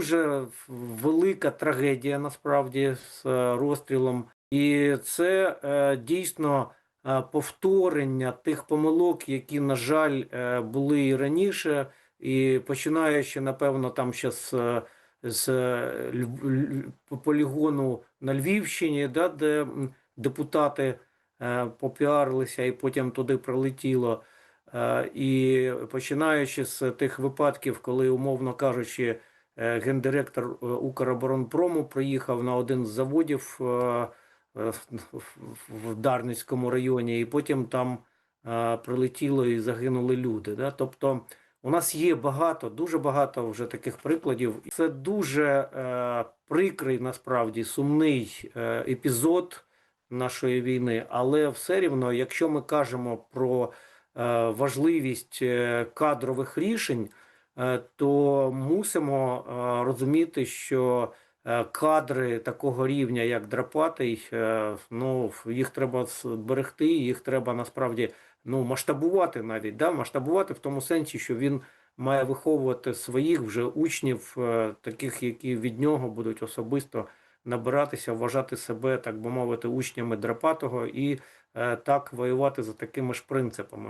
дуже велика трагедія насправді з е, розстрілом, і це е, дійсно е, повторення тих помилок, які, на жаль, були і раніше, і починаючи, напевно, там ще з, з полігону на Львівщині, да, де депутати попіарилися і потім туди прилетіло. І починаючи з тих випадків, коли, умовно кажучи, гендиректор е, Укроборонпрому приїхав на один з заводів е, е, в- Дарницькому районі, і потім там е, прилетіло і загинули люди. Тобто у нас є багато, дуже багато вже таких прикладів. Це дуже е, прикрий, насправді сумний е, епізод нашої війни, але все рівно, якщо ми кажемо про е, важливість е, кадрових рішень, е, то мусимо е, розуміти, що е, кадри такого рівня, як Драпатий, е, ну їх треба зберегти, їх треба насправді ну масштабувати навіть да? масштабувати в тому сенсі, що він має виховувати своїх вже учнів, е, таких, які від нього будуть особисто набиратися, вважати себе, так би мовити, учнями Драпатого і е, так воювати за такими ж принципами.